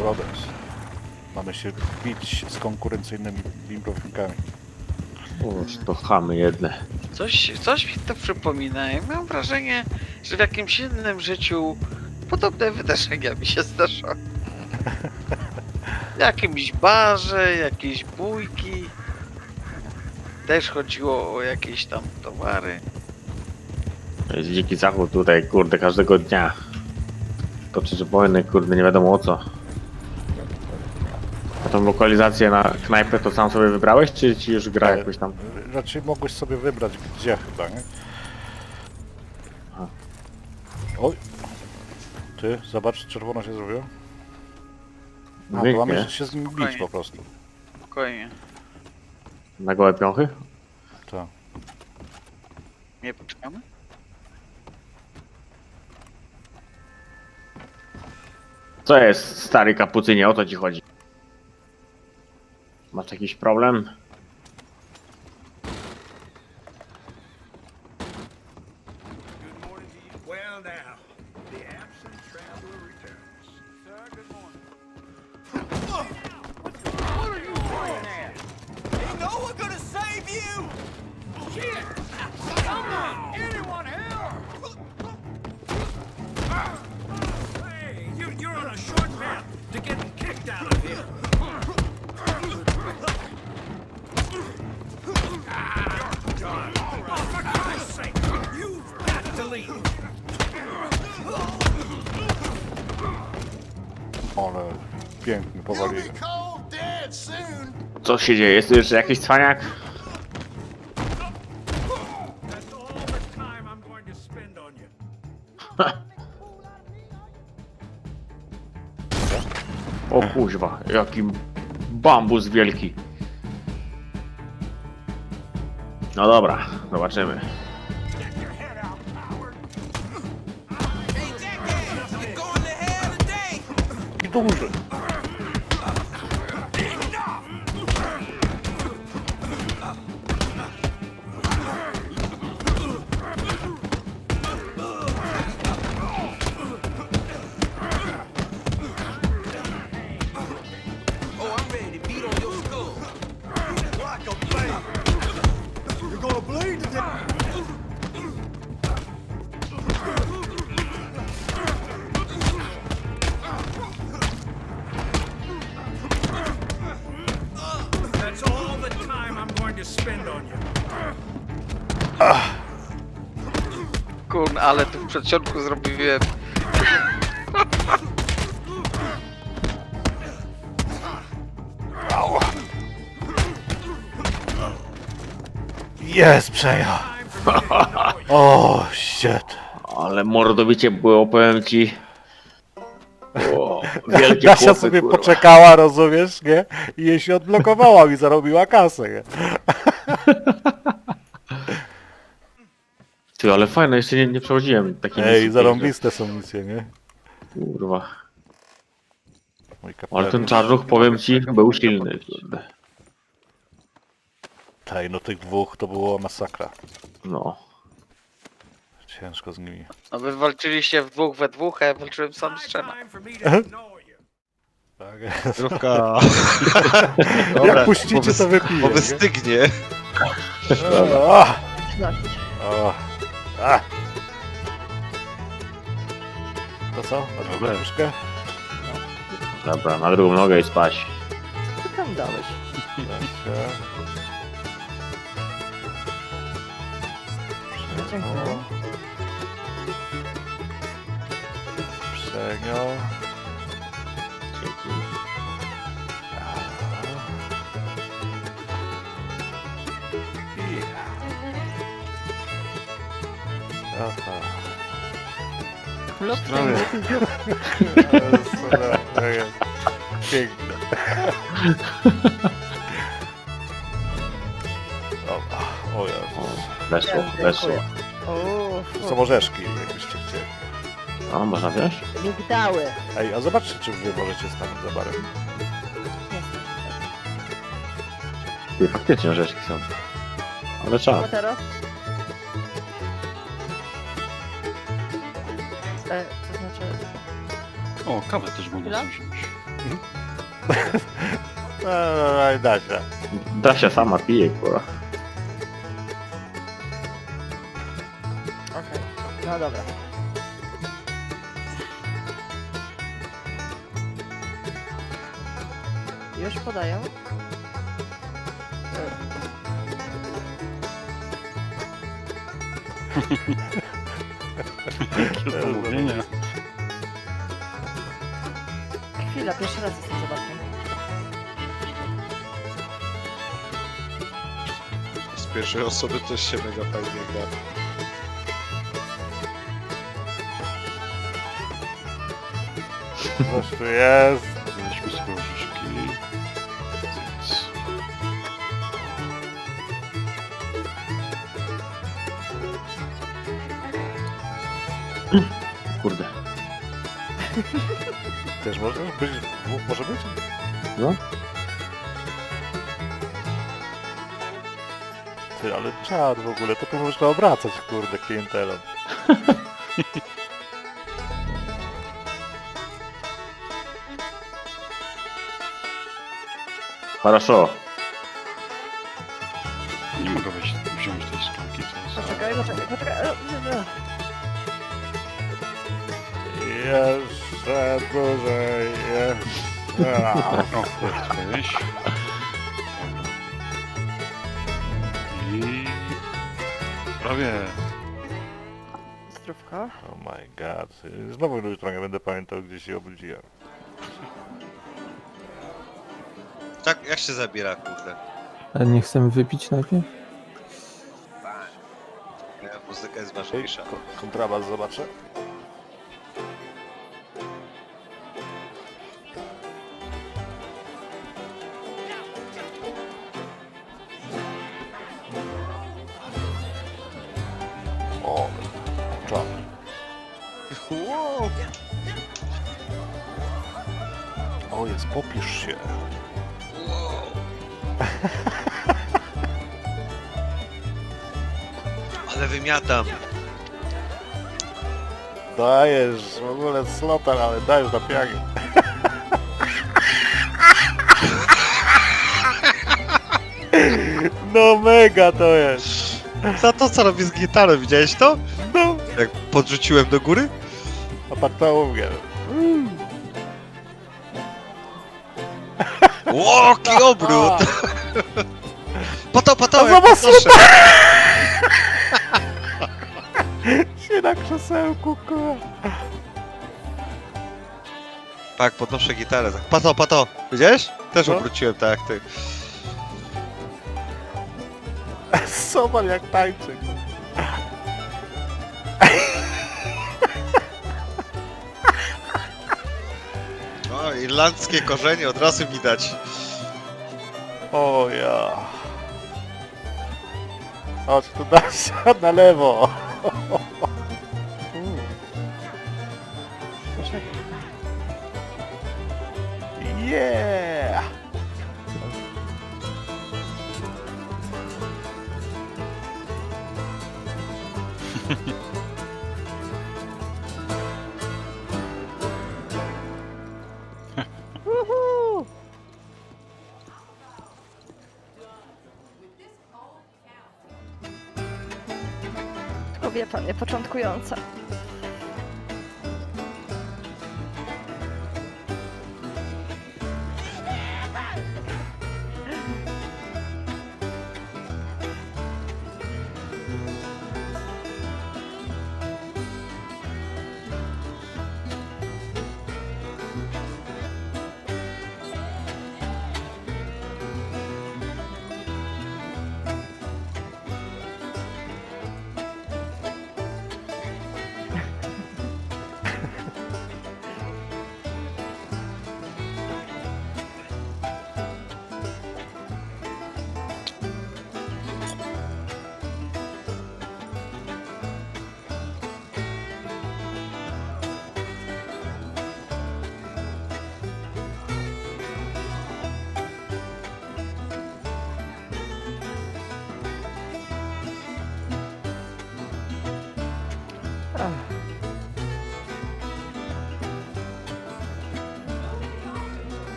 Rodex. Mamy się bić z konkurencyjnymi imprownikami. Uż, to chamy jedne. Coś, coś mi to przypomina i mam wrażenie, że w jakimś innym życiu podobne wydarzenia mi się zdarzały. W jakimś barze, jakieś bójki. Też chodziło o jakieś tam towary. To jest dziki zachód tutaj, kurde, każdego dnia. Toczy się wojny, kurde, nie wiadomo o co. Tą lokalizację na knajpę to sam sobie wybrałeś, czy ci już gra Nie. jakoś tam? Raczej mogłeś sobie wybrać gdzie chyba, nie? Aha. Oj. Ty, zobacz, czerwono się zrobiło. A, to Wyjdzie. mamy się z nim bić Spokojnie. po prostu. Spokojnie. Na gołe piąchy? To. Nie poczekamy? Co jest, stary kapucynie, o to ci chodzi? Masz jakiś problem? Good morning dead soon. Co się dzieje? Jest tu jeszcze jakiś cwaniak? O kuźwa, jaki bambus wielki. No dobra, zobaczymy. Get ale tu w przedsionku zrobiłem. Jest przeja. O, shit. Ale mordowicie było, powiem ci. O, wielkie Dasia chłopy, sobie kurwa. poczekała, rozumiesz, nie? I jej się odblokowała i zarobiła kasę, nie? Ty, ale fajne, jeszcze nie, nie przechodziłem takiej Ej, misji zarąbiste są misje, nie? pięknej. Kurwa. Mój Ale ten czarnuch, powiem ci, był silny. Kurde. Tej, no tych dwóch to było masakra. No. Ciężko z nimi. No wy walczyliście w dwóch we dwóch, a ja walczyłem sam z trzema. Tak jest. Zdrówka. Jak puścicie, to wypiję. Bo nie? wystygnie. O! O! A! To co? Na drugą Dobra. nóżkę? Dobra, na drugą nogę i spać. Dasia. Przego. Przego. Aha. Zdrowie. Jest Piękne. Dobra. O Jezus. weszło, weszło. To są orzeszki, jakbyście chcieli. O, można wziąć? Migdały. Ej, a zobaczcie, czy wy możecie stanąć za barem. Ty, faktycznie orzeszki są. Ale czas. Motero? E, to znaczy... O, kawę też mogę Chwila? wziąć. No, no, no, da się. Dasia sama pije, kurwa. Okej, no dobra. Już podaję. Pomówienia. Chwila, pierwszy raz jestem zobaczkiem. Z pierwszej osoby też się mega fajnie gra. Tu jest. Też może być? M- Może być? No. Ty, ale czad w ogóle, to tu można obracać, kurde, klientelą. Хорошо. Nie mogę wejść, wziąć tej szklanki, co jest. Poczekaj, poczekaj, poczekaj. Dłużej, jeszcze... A, O, weź. I... Prawie. Zdrówko. Oh my god. Znowu już trochę będę pamiętał, gdzie się obudziłem. Tak, jak się zabiera, kurde? Ale nie chcemy wypić najpierw? Nie, muzyka jest Ej, ważniejsza. ko- kontrabas zobaczę. Wow. O, jest, popisz się. Ale wymiatam. Dajesz, w ogóle slotar, ale dajesz na pianie. No mega to jest. Za to, co robię z gitarą, widziałeś to? Jak podrzuciłem do góry? a to mówię. Łoki obrót! Po to, po to! A zobacz, proszę. Się na krzesełku, kurwa. Tak, podnoszę gitarę. Tak. Pato, pato! Widziałeś? Też No. obróciłem tak jak ty. Zobacz jak tańczy. No, irlandzkie korzenie od razu widać. O ja. Chodź tu Dasia, na lewo. Yeah! Początkująca.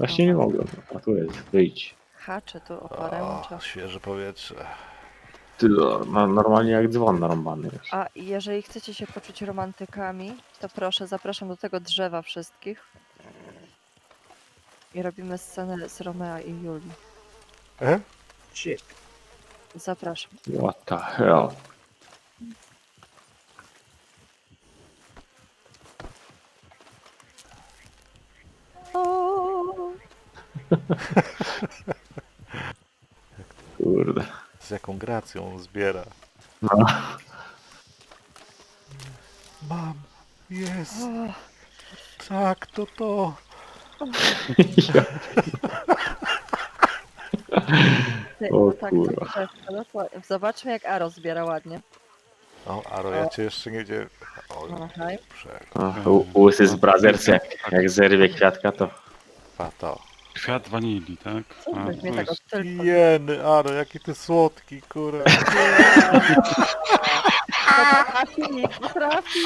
Właśnie nie mogłem. A tu jest, wyjdź. Haczy tu O, oporęcza. świeże powietrze. Ty, no, normalnie jak dzwon narąbany jest. A jeżeli chcecie się poczuć romantykami, to proszę, zapraszam do tego drzewa wszystkich. I robimy scenę z Romea i Julii. E? Zapraszam. What the hell? Kurde. Z jaką gracją zbiera. No. Mam. Jest. Tak, to to. ty, O tak, kurwa. tak, tak, dokładnie. Zobaczmy jak Aro zbiera ładnie. O, Aro, ja cię jeszcze nie dzieję. O, Aha. przek. O, u- Łysy z Brazers, jak, jak zerwie kwiatka, to Pato. Kwiat wanilii, tak? Co A, weźmie to tego jest- tylko? Jeny, Aro, jaki ty słodki, kurwa. Potrafi, nie potrafi.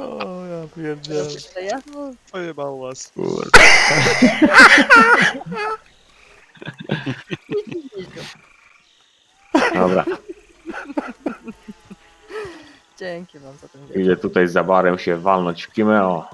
O, ja pierdzielę. Jeszcze ja? No, Pojebał was. Dobra, Dzięki wam za ten idę tutaj za barem się walnąć w kimeo.